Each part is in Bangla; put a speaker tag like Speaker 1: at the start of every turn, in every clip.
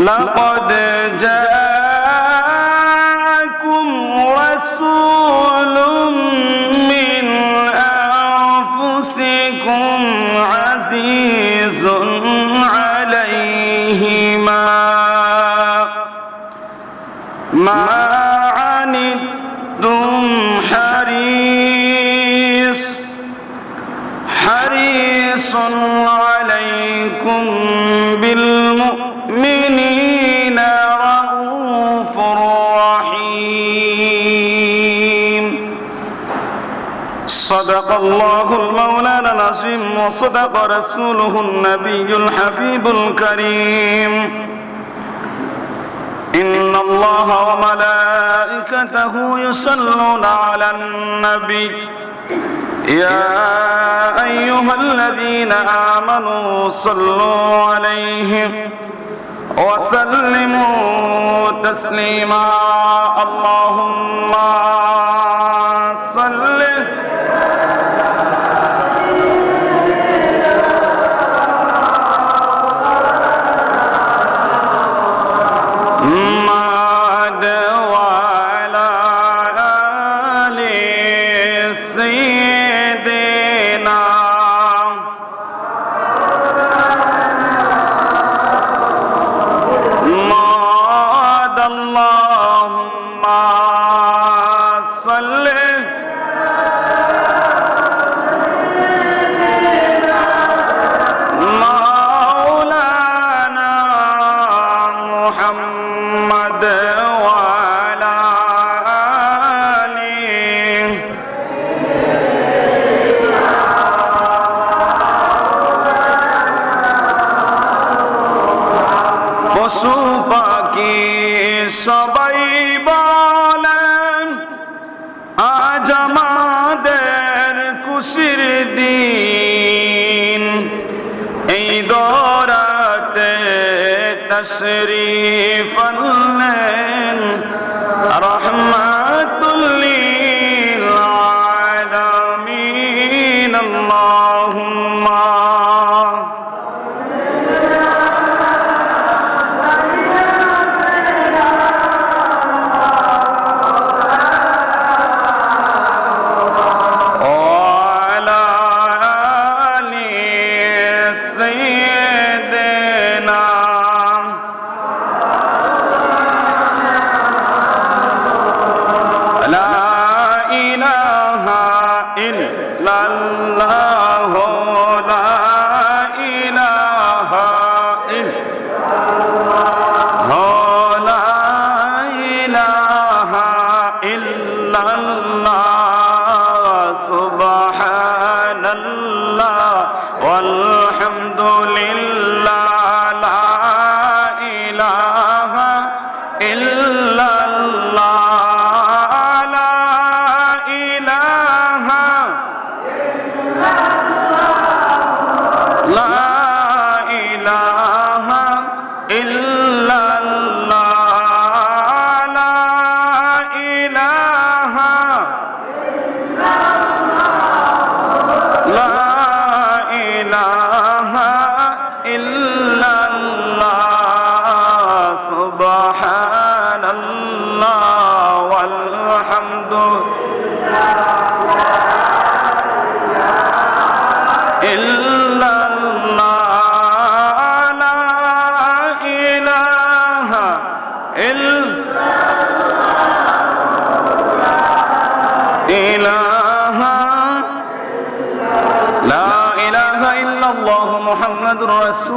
Speaker 1: لقد جاء الله المولانا العظيم وصدق رسوله النبي الحبيب الكريم. إن الله وملائكته يصلون على النبي. يا أيها الذين آمنوا صلوا عليه وسلموا تسليما. اللهم صل পশু পাখি সবাই বলেন আজ আমাদের খুশির দিন। এই দরাতে তশরিফ আনলেন إلا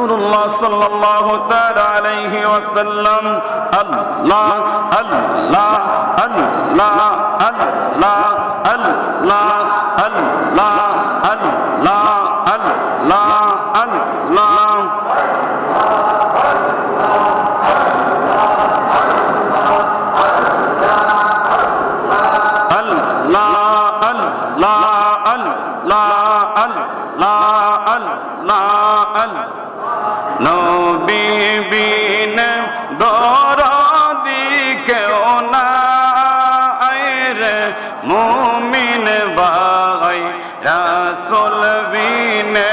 Speaker 1: রাসূলুল্লাহ সাল্লাল্লাহু তাআলা আলাইহি ওয়াসাল্লাম আল্লাহ আল্লাহ আল্লাহ আল্লাহ আল্লাহ আল্লাহ আল্লাহ আল্লাহ আল্লাহ Allah, Allah, Allah, Allah. নবী বিনে দরদি কেউ না। রে মুমিন ভাই, রাসুল বিনে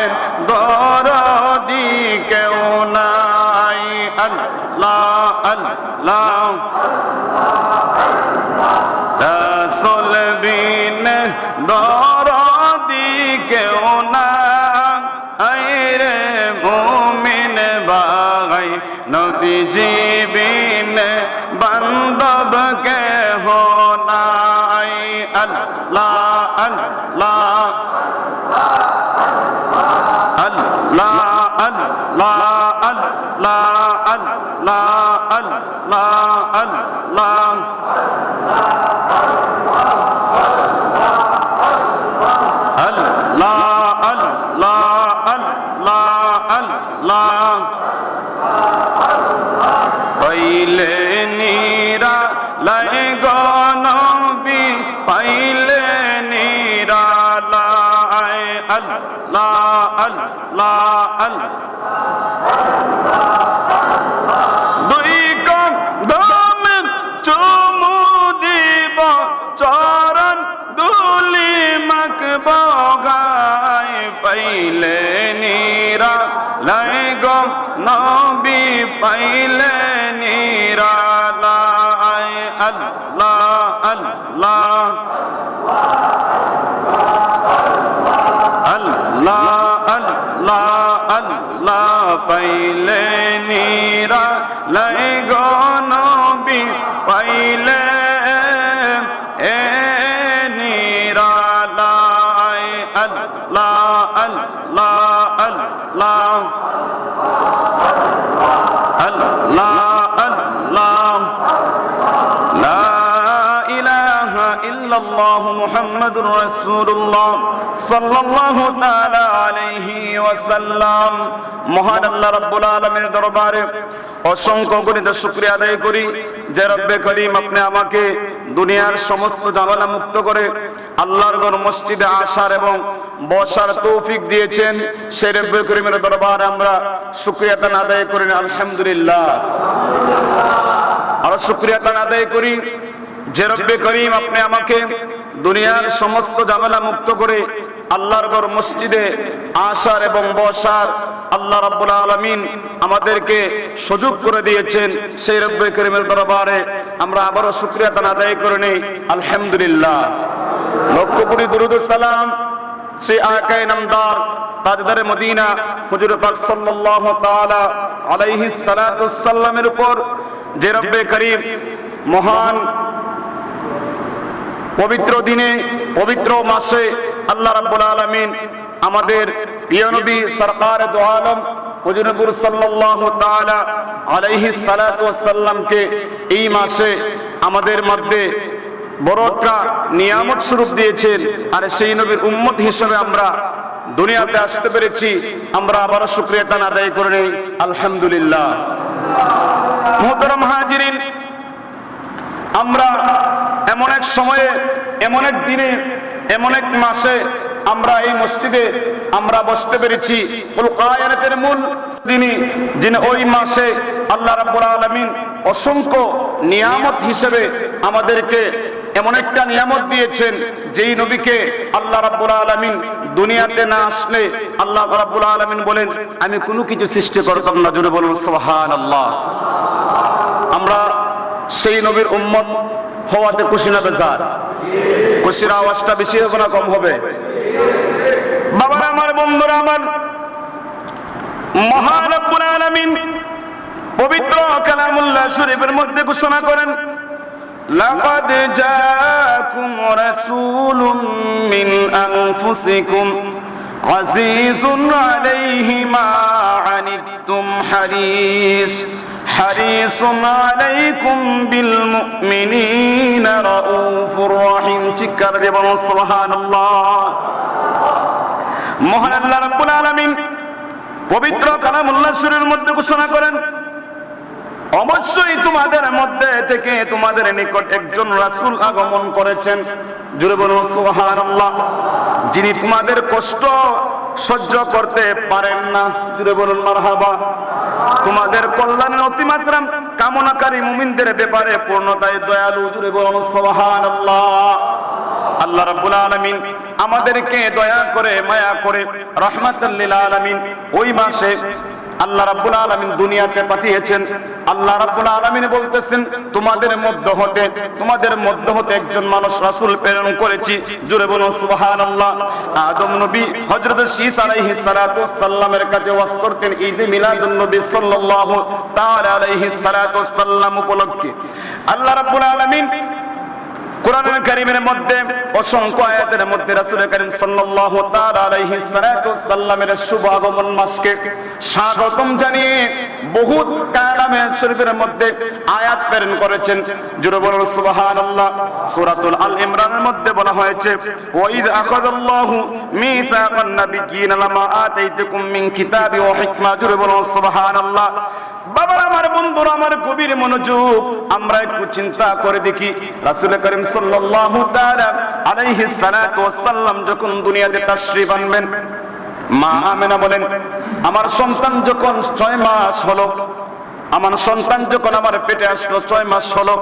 Speaker 1: দরদি কেউ নাই। আল্লাহ আল্লাহ। বাগাই নবী জীবিন বান্ধব কে হো নাই? আল্লাহ আল্লাহ আল্লাহ আল্লাহ আল্লাহ আল্লাহ আল্লাহ আল্লাহ। লাই আল্লাহ আল্লাহ আল্লাহ দুই কদম চুমু দিব চরণ দুলি মাকব গায় পাইলে নীরা। লাই গম নবী পাইলে নীরা। লাই আল্লাহ আল্লাহ আল্লাহ আল্লাহ পাইলে নীরা লাই গনবি পাইলে الله محمد رسول الله صلى الله تعالى عليه وسلم মহান আল্লাহ রাব্বুল আলামিনের দরবারে অসংখ্য গণিত শুকরিয়া আদায় করি যে রব্বে করিম আপনি আমাকে দুনিয়ার সমস্ত ঝামেলা মুক্ত করে আল্লাহর ঘর মসজিদে আসার এবং বসার তৌফিক দিয়েছেন সেই রব্বে করিমের দরবারে আমরা শুকরিয়া তান আদায় করি আলহামদুলিল্লাহ আরো শুক্রিয়া তান আদায় করি যে রব্বে করিম আপনি আমাকে দুনিয়ার সমস্ত ঝামেলা মুক্ত করে আল্লাহর ঘর মসজিদে আসার এবং বসার আল্লাহ রাব্বুল আলামিন আমাদেরকে সুযোগ করে দিয়েছেন সেই রব্বে করিমের দরবারে। আমরা আবারও শুক্রিয়া তান আদায় করে নেই। আলহামদুলিল্লাহ। লক্ষ কোটি দুরুদ সালাম সেই আকায় নামদার তাজদারে মদিনা হুজুর পাক সাল্লাল্লাহু তাআলা আলাইহি সালাতু সাল্লামের উপর। যে রব্বে করিম মহান পবিত্র দিনে, পবিত্র মাসে আল্লাহ রাব্বুল আলামিন আমাদের প্রিয় নবী সরকার দু আলম হুজুরপুর সাল্লাল্লাহু তাআলা আলাইহি সালাতু সাল্লামকে এই মাসে আমাদের মধ্যে বড় একটা নিয়ামত স্বরূপ দিয়েছেন। আর সেই নবীর উম্মত হিসেবে আমরা দুনিয়াতে আসতে পেরেছি। আমরা আবারও শুক্রিয়া তান আদায় করে নেই। আলহামদুলিল্লাহ। মোহতরম হাজিরিন, আমরা এমন এক সময়ে, এমন এক দিনে, এমন এক মাসে আমরা এই মসজিদে আমরা বসতে পেরেছি। মূল তিনি যিনি ওই মাসে আল্লাহ রাব্বুল আলামিন অসংখ্য নিয়ামত হিসেবে আমাদেরকে এমন একটা নিয়ামত দিয়েছেন, যেই নবীকে আল্লাহ রাব্বুল আলামিন দুনিয়াতে না আসলে আল্লাহ রাব্বুল আলামিন বলেন, আমি কোনো কিছু সৃষ্টি করতাম না। জুড়ে বলুন, সুবহানাল্লাহ। আমরা সেই নবীর উম্মত হওয়াতে খুশি না বেজার খুশির আওয়াজটা বেশি হবে না কম হবে বাবার আমার বন্ধুরা আমার মহান রব্বুল আলামিন পবিত্র কালামুল্লাহ শরীফের মধ্যে ঘোষণা করেন لقد جاءكم رسول من أنفسكم عزيز عليه ما عنتم حريص حريص عليكم بالمؤمنين رؤوف رحيم চিৎকার দিয়ে বলুন সুবহানাল্লাহ মহান আল্লাহ রাব্বুল আলামিন পবিত্র কালামুল্লাহ শরীফের মধ্যে ঘোষণা করেন অবশ্যই তোমাদের মধ্যে থেকে তোমাদের নিকট একজন রাসূল আগমন করেছেন জুড়ে বলুন সুবহানাল্লাহ যিনি তোমাদের কষ্ট সহ্য করতে পারেন না জুড়ে বলুন মারহাবা তোমাদের কল্যাণের অতিমাত্রা কামনাকারী মুমিনদের ব্যাপারে পূর্ণতায় দয়ালু জুড়ে বলুন, সুবহানাল্লাহ। আল্লাহ রাব্বুল আলামিন আমাদেরকে দয়া করে, মায়া করে, রহমাতুল লিল আলামিন, ওই মাসে আল্লাহ রাব্বুল আলামিন দুনিয়াতে পাঠিয়েছেন। আল্লাহ রাব্বুল আলামিন বলতেছেন, তোমাদের মধ্য হতে, তোমাদের মধ্য হতে একজন মানুষ রাসূল প্রেরণ করেছি। জুড়ে বলুন, সুবহানাল্লাহ। আদম নবী হযরত শীস আলাইহিস সালাতু সাল্লামের কাছে ওয়াজ করতেন ঈদ মিলাদুন নবী সাল্লাল্লাহু তাআলা আলাইহিস সালাতু সাল্লাম উপলক্ষে। আল্লাহ রাব্বুল আলামিন কোরআনের কারিমের মধ্যে অসংখ্য আয়াতের মধ্যে রাসূল করিম সাল্লাল্লাহু তাআলা সাল্লামের শুভ আগমন মাসকে স্বাগতম জানিয়ে বহুত কালামে শরীফের মধ্যে আয়াত প্রেরণ করেছেন। জোরে বলুন, সুবহানাল্লাহ। সূরাতুল আল ইমরানের মধ্যে বলা হয়েছে, ওয়াইদ আখাযাল্লাহু মিসাকান নাবিয়্যিনা লামা আতাইতুকুম মিন কিতাবি ওয়া হিকমা। জোরে বলুন, সুবহানাল্লাহ। বাবার, আমার বন্ধুরা, আমার গভীর মনোযোগ। আমরা একটু চিন্তা করে দেখি। রাসূল করিম সাল্লাল্লাহু তাআলা আলাইহিস সালাতু ওয়াসসালাম যখন দুনিয়াতে তাশরীফ আনবেন, মা আমেনা বলেন, আমার সন্তান যখন ছয় মাস হলো, আমার সন্তান যখন আমার পেটে আসলো, ছয় মাস হলো,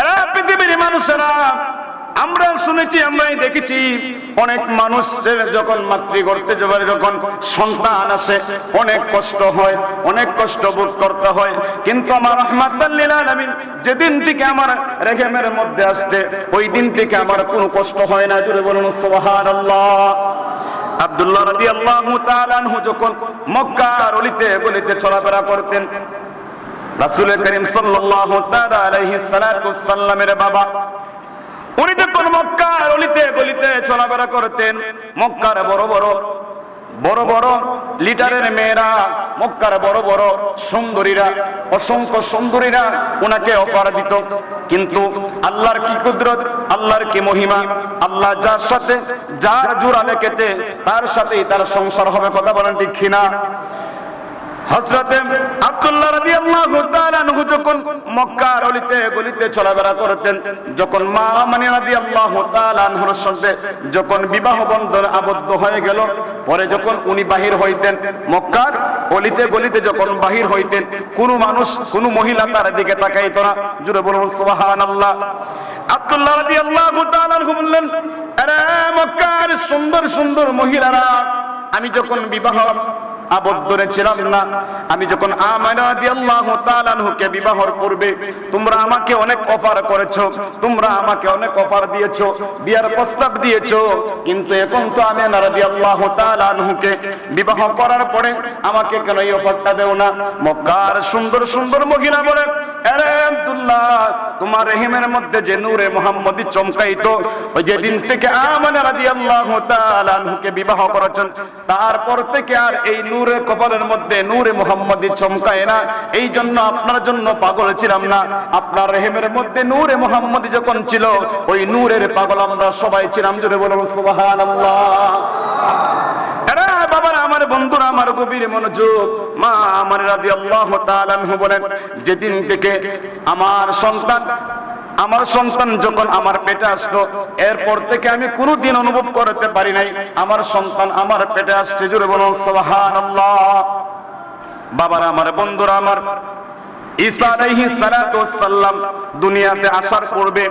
Speaker 1: এরা পৃথিবীর মানুষেরা আমরা শুনেছি, আমরাই দেখেছি। অনেক মানুষের যখন মাতৃগর্তে যাবার যখন সন্তান আসে, অনেক কষ্ট হয়, অনেক কষ্ট বোধ করতে হয়। কিন্তু আমার আলামিন যেদিন থেকে আমার রেহেমের মধ্যে আসছে, ওই দিন থেকে আমার কোনো কষ্ট হয় না। জুড়ে বলুন, সুবহানাল্লাহ। আব্দুল্লাহ রাদিয়াল্লাহু তাআলা আনহু যখন মক্কার অলিতে গলিতে চলাফেরা করতেন রাসূল করিম আলাইহিস সালাতু সাল্লামের বাবা উনি যখন মক্কার অলিতে গলিতে চলাফেরা করতেন, মক্কার বড় বড় বড় বড় লিটারের মেয়েরা, মক্কার বড় বড় সুন্দরীরা, অসংখ্য সুন্দরীরা ওনাকে অফার দিত। কিন্তু আল্লাহর কি কুদরত, আল্লাহর কি মহিমা, আল্লাহ যার সাথে, যার জোড়া লেখেতে তার সাথেই তার সংসার হবে, কথা বলেন ঠিক কিনা? হযরতে আব্দুল্লাহ রাদিয়াল্লাহু তাআলা আনহু যখন মক্কার অলিতে গলিতে চলাফেরা করতেন, যখন মা মানি রাদিয়াল্লাহু তাআলা আনহুর সাথে যখন বিবাহ বন্ধন আবদ্ধ হয়ে গেল, পরে যখন উনি বাহির হইতেন, মক্কার অলিতে গলিতে যখন বাহির হইতেন, কোন মানুষ, কোন মহিলা তার দিকে তাকাইতো না। জুড়ে বলুন, সুবহানাল্লাহ। আব্দুল্লাহ রাদিয়াল্লাহু তাআলা আনহু বললেন, আরে মক্কার সুন্দর সুন্দর মহিলারা, আমি যখন বিবাহ আবদ্ধ ছিলাম না। আমি যখন আনহুকে বিবাহর পূর্বে তোমরা আমাকে অনেক অফার করেছ, তোমরা আমাকে অনেক অফার দিয়েছ, বিয়ার প্রস্তাব দিয়েছ, কিন্তু এখন তো আমি রাদিয়াল্লাহু তাআলা আনহুকে বিবাহ করার পরে আমাকে কেন এই অফারটা দেও না? মক্কার সুন্দর সুন্দর মহিলা বলে, আরে আব্দুল্লাহ, তোমার রহিমের মধ্যে যে নূরে মুহাম্মদী চমকাইতো, ওই যেদিন থেকে আমানা রাদিয়াল্লাহু তাআলা বিবাহ করেছেন, তারপর থেকে আর এই নূরে কপালের মধ্যে নূরে মুহাম্মদী চমকায় না। এই জন্য আপনার জন্য পাগল ছিলাম না। আপনার রেহেমের মধ্যে নূরে মুহাম্মদী যখন ছিল, ওই নূরের পাগল আমরা সবাই ছিলাম। জোরে বলুন, সুবহানাল্লাহ। আমার বন্ধুরা, আমার গভীর মনোযোগ। মা আমার সন্তান আমার সন্তান যখন আমার পেটে আসলো, এরপর থেকে আমি কোনোদিন অনুভব করতে পারি নাই, আমার সন্তান আমার পেটে আসছে জুড়ে বলুন সোহান বাবার, আমার বন্ধুরা, আমার ঈসা আলাইহিস সালাতু ওয়াসসালাম দুনিয়াতে আসার পূর্বে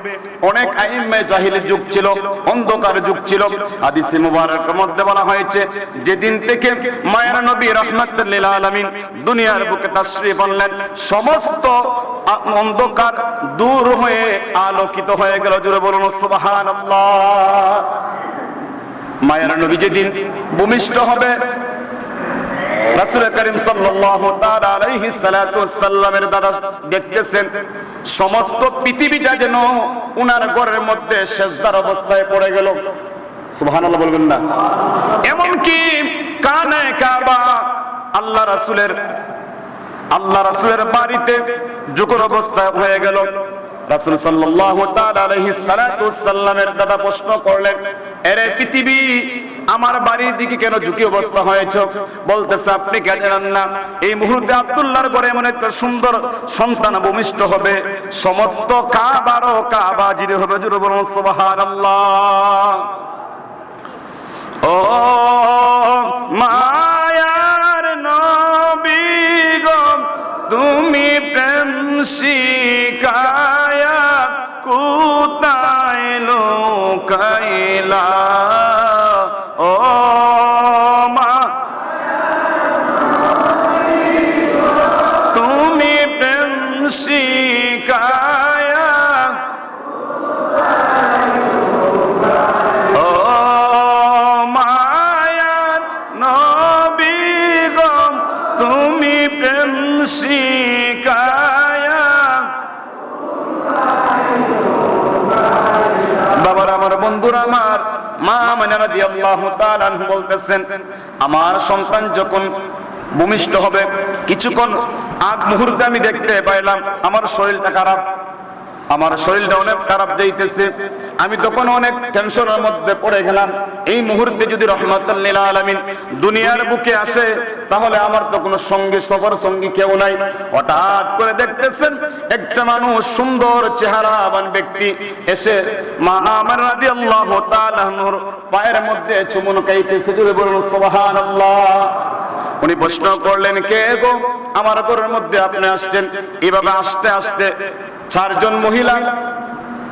Speaker 1: অনেক আইম্মে জাহিলি যুগ ছিল, অন্ধকার যুগ ছিল। হাদিসে মুবারকের মধ্যে বলা হয়েছে, যেদিন থেকে মায়ের নবী রাহমাতুল লিল আলামিন দুনিয়ার বুকে তাশরীফ আনলেন, সমস্ত অন্ধকার দূর হয়ে আলোকিত হয়ে গেল। জুড়ে বলুন, সুবহানাল্লাহ। মায়ের নবী যেদিন ভূমিষ্ঠ হবে রাসূল করিম সাল্লাল্লাহু তাআলা আলাইহি সাল্লাতু ওয়াসাল্লামের দ্বারা দেখতেছেন, সমস্ত পৃথিবীটা যেন উনার ঘরের মধ্যে সেজদার অবস্থায় পড়ে গেল। সুবহানাল্লাহ বলবেন না। এমন কি কাবা আল্লাহ রাসূলের আল্লাহ রাসূলের বাড়িতে জুকুর অবস্থায় হয়ে গেল। রাসূল সাল্লাল্লাহু তাআলা আলাইহি সাল্লাতু ওয়াসাল্লামের দাদা প্রশ্ন করলেন, এরে পৃথিবী আমার বাড়ির দিকে কেন ঝুঁকি অবস্থা হয়েছে? বলতেছে, আপনি কে জানেন না? এই মুহূর্তে আব্দুল্লাহর ঘরে এমন একটা সুন্দর সন্তান ভূমিষ্ঠ হবে। সমস্ত কাবারও কাবা জিরে হবে ও মায়ার নবী তুমি প্রেম শিকায়া কোথায় লোকাইলা? ও বলতেছেন, আমার সন্তান যখন ভূমিষ্ঠ হবে, কিছুক্ষণ আগ মুহূর্তে আমি দেখতে পাইলাম, আমার শরীরটা খারাপ। আমার শরীরটা অনেক খারাপ যাইতেছে। আমি তখন অনেক টেনশনের মধ্যে পড়ে গেলাম। এই মুহূর্তে যদি রহমতুল্লিল আলমিন দুনিয়ার বুকে আসে, তাহলে আমার তো কোনো সঙ্গী, সফর সঙ্গী কেউ নাই। হঠাৎ করে দেখতেছেন একটা মানুষ, সুন্দর চেহারাবান ব্যক্তি এসে মা আমার রাদি আল্লাহ পায়ের মধ্যে চুমুন কাইতেছে যদি বলুন সোহান উনি প্রশ্ন করলেন, কে গো? আমার ঘরের মধ্যে আপনি আসছেন? এভাবে আসতে আসতে চারজন মহিলা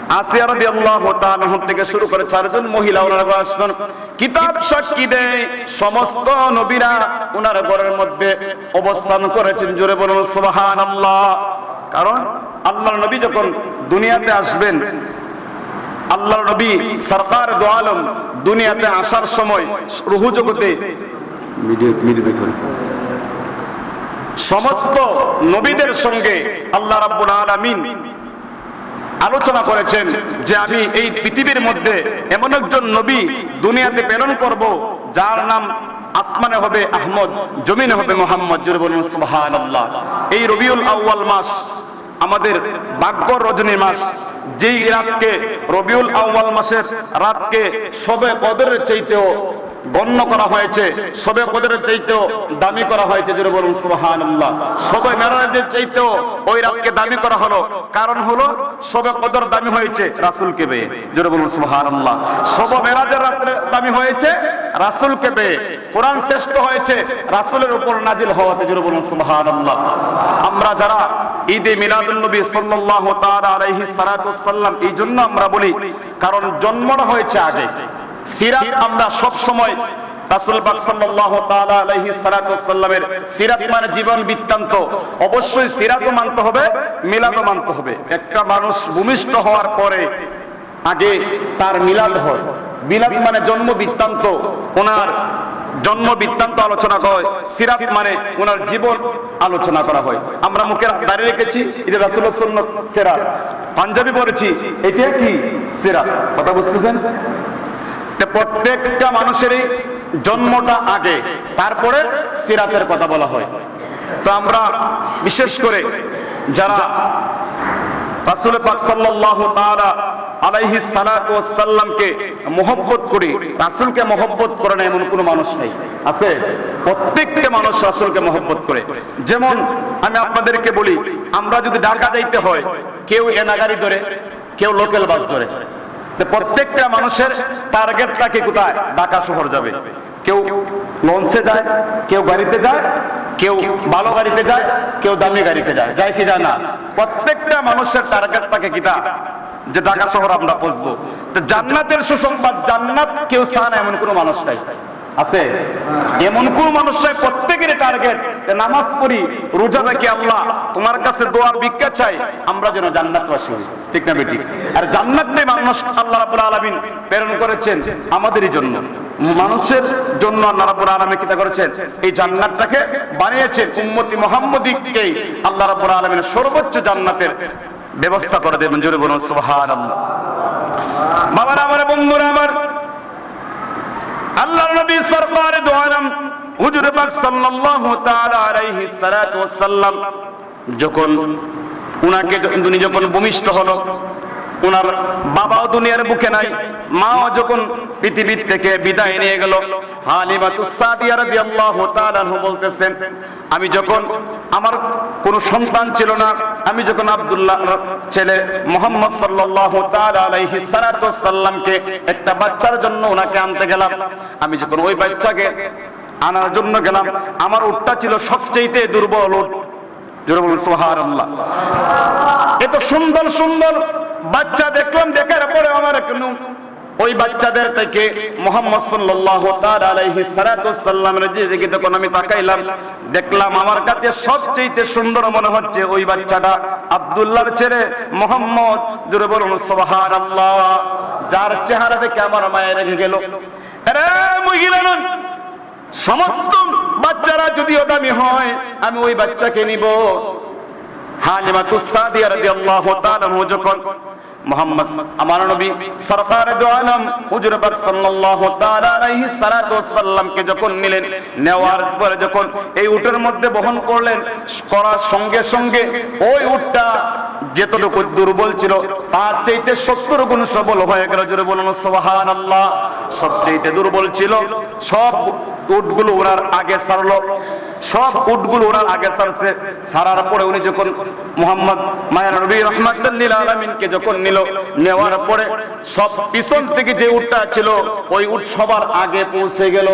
Speaker 1: আসিয়া রাদিয়াল্লাহু তাআলা থেকে শুরু করে চারজন মহিলা ওনারা আসলেন কিতাব সাক্ষী দেয় সমস্ত নবীরা ওনার ঘরের মধ্যে অবস্থান করেছেন। জোরে বলুন সুবহানাল্লাহ। কারণ আল্লাহর নবী যখন দুনিয়াতে আসবেন আল্লাহর নবী সরকার দো আলম দুনিয়াতে আসার সময় রুহু জগতে সমস্ত নবীদের সঙ্গে আল্লাহ রাব্বুল আলামিন আলোচনা করেছেন যে আমি এই পৃথিবীর মধ্যে এমন একজন নবী দুনিয়াতে প্রেরণ করব, যার নাম আসমানে হবে আহমদ, জমিনে হবে মোহাম্মদ জুড়ে বলুন সুবহানাল্লাহ। এই রবিউল আউয়াল মাস আমাদের ভাগ্য রজনী মাস। যেই রাতকে রবিউল আউয়াল মাসের রাতকে সবে কদরের চাইতেও গণ্য করা হয়েছে। সবে কদরের চাইতেও দামি করা হয়েছে যেটা বলুন, সুবহানাল্লাহ। সবে মেরাজের চাইতেও ওই রাতকে দামি করা হলো। কারণ হলো, সবে কদর দামি হয়েছে রাসূলকে পেয়ে যেটা বলুন, সুবহানাল্লাহ। সবে মেরাজের রাত্রে দামি হয়েছে রাসূলকে পেয়ে, কোরআন শ্রেষ্ঠ হয়েছে রাসূলের উপর নাজিল হওয়াতে যেটা বলুন, সুবহানাল্লাহ। আমরা যারা ঈদে মিলাদুন নবী সাল্লাল্লাহু তাআলা আলাইহি সাল্লাম এই জন্য আমরা বলি, কারণ জন্মটা হয়েছে আগে। সিরাত আমরা সব সময় আলাইহি মানে জীবন বৃত্তান্ত। অবশ্যই মানতে হবে মানতে হবে। একটা মানুষ ভূমিষ্ঠ হওয়ার পরে আগে তার হয়। মানে জন্ম বৃত্তান্ত। ওনার জন্ম বৃত্তান্ত আলোচনা হয়। সিরাত মানে ওনার জীবন আলোচনা করা হয়। আমরা মুখের দাঁড়িয়ে রেখেছি, এটা সুন্নাত সিরাত। পাঞ্জাবি পড়েছি এটা কি সিরাত? কথা বুঝতেছেন? প্রত্যেকটা মানুষেরই জন্মটা আগে, তারপরে সিরাতের কথা বলা হয়। তো আমরা বিশেষ করে যারা রাসূল পাক সাল্লাল্লাহু তাআলা আলাইহি সালাতু ওয়াসাল্লামকে মহব্বত করি, রাসূলকে মহব্বত করে না এমন কোনো মানুষ নেই। আছে? প্রত্যেকটা মানুষ রাসূলকে মহব্বত করে। যেমন আমি আপনাদেরকে বলি, আমরা যদি ঢাকা যাইতে হয়, কেউ এনাগারি ধরে, কেউ লোকাল বাস ধরে। প্রত্যেকটা মানুষের টার্গেটটা কি কোথায়? ঢাকা শহর যাবে। কেউ লঞ্চে যায়, কেউ গাড়িতে যায়, কেউ ভালো গাড়িতে যায়, কেউ দামি গাড়িতে যায়। যায় কি যায় না? প্রত্যেকটা মানুষের টার্গেটটাকে কিতা যে ঢাকা শহর আমরা পৌঁছবো। জান্নাতের সুসংবাদ, জান্নাত কেউ চান এমন কোনো মানুষ নাই। আছে? এমন কোন মানুষ নাই প্রত্যেকের টার্গেট নামাজ পড়ি, রোজা রাখি আল্লাহ, তোমার কাছে দোয়ার ভিক্ষা চাই, আমরা যেন জান্নাতবাসী হই। ঠিক না বেটি? আর জান্নাতটাই মানুষ আল্লাহ রাব্বুল আলামিন প্রেরণ করেছেন আমাদেরই জন্য। মানুষের জন্য আল্লাহ রাব্বুল কিতা করেছেন? এই জান্নাতটাকে বানিয়েছেন উম্মতি মুহাম্মদীকে আল্লাহ রাব্বুল আলামিন সর্বোচ্চ জান্নাতের ব্যবস্থা করে দেবেন। জোরে বলুন, সুবহানাল্লাহ। বাবারা, আমার বন্ধুরা, আমার আল্লাহর নবী সরকার দো আলম হুজুর পাক সাল্লাল্লাহু তাআলা আলাইহি সালাতু ওয়াসাল্লাম যখন উনাকে উনি যখন ভূমিষ্ঠ হলো, উনার বাবাও দুনিয়ার বুকে নাই, মাও যখন পৃথিবীর থেকে বিদায় নিয়ে গেল বলতেছেন, আমি যখন আমার কোন সন্তান ছিল না, আমি যখন আব্দুল্লাহ ছেলে মোহাম্মদ সাল্লামকে একটা বাচ্চার জন্য ওনাকে আনতে গেলাম, আমি যখন ওই বাচ্চাকে আনার জন্য গেলাম। আমার উটটা ছিল সবচেয়ে দুর্বল উট। বলুন, সুবহানাল্লাহ। এত সুন্দর সুন্দর বাচ্চা দেখলাম, দেখার পরে আমার কোনো ওই বাচ্চাদের থেকে মোহাম্মদ তাআলা আলাইহি সাল্লাতু সাল্লামের দিকে যখন আমি তাকাইলাম, দেখলাম আমার কাছে সবচেয়ে সুন্দর মনে হচ্ছে ওই বাচ্চাটা আব্দুল্লাহর ছেলে মোহাম্মদ। জোরে বলুন, সুবহানাল্লাহ। যার চেহারা দেখে আমার মায়ের রেখে গেল। আরে মহিলা নন সমস্ত বাচ্চারা যদিও দামি হয়, আমি ওই বাচ্চাকে নিব। যখন মোহাম্মদ, আমার নবী সরকার হুজুর সাল্লাল্লাহু তাআলা আলাইহি ওয়াসাল্লামকে যখন নিলেন, নেওয়ার পরে যখন এই উটের মধ্যে বহন করলেন, করার সঙ্গে সঙ্গে ওই উটটা যেতটুকু দুর্বল ছিল, তার চাইতে সত্তর গুণ সবল হয়ে গেল। জোরে বলুন, সুবহানাল্লাহ। সবচাইতে দুর্বল ছিল, সব উটগুলো ওনার আগে সারলো সব উটগুলো ওনার আগে সারছে সারার পরে উনি যখন মোহাম্মদ মায়ের নবী রহমাতুল্লিল আলমিনকে যখন নিল, নেওয়ার পরে সব পিছন থেকে যে উটটা ছিল, ওই উট সবার আগে পৌঁছে গেল।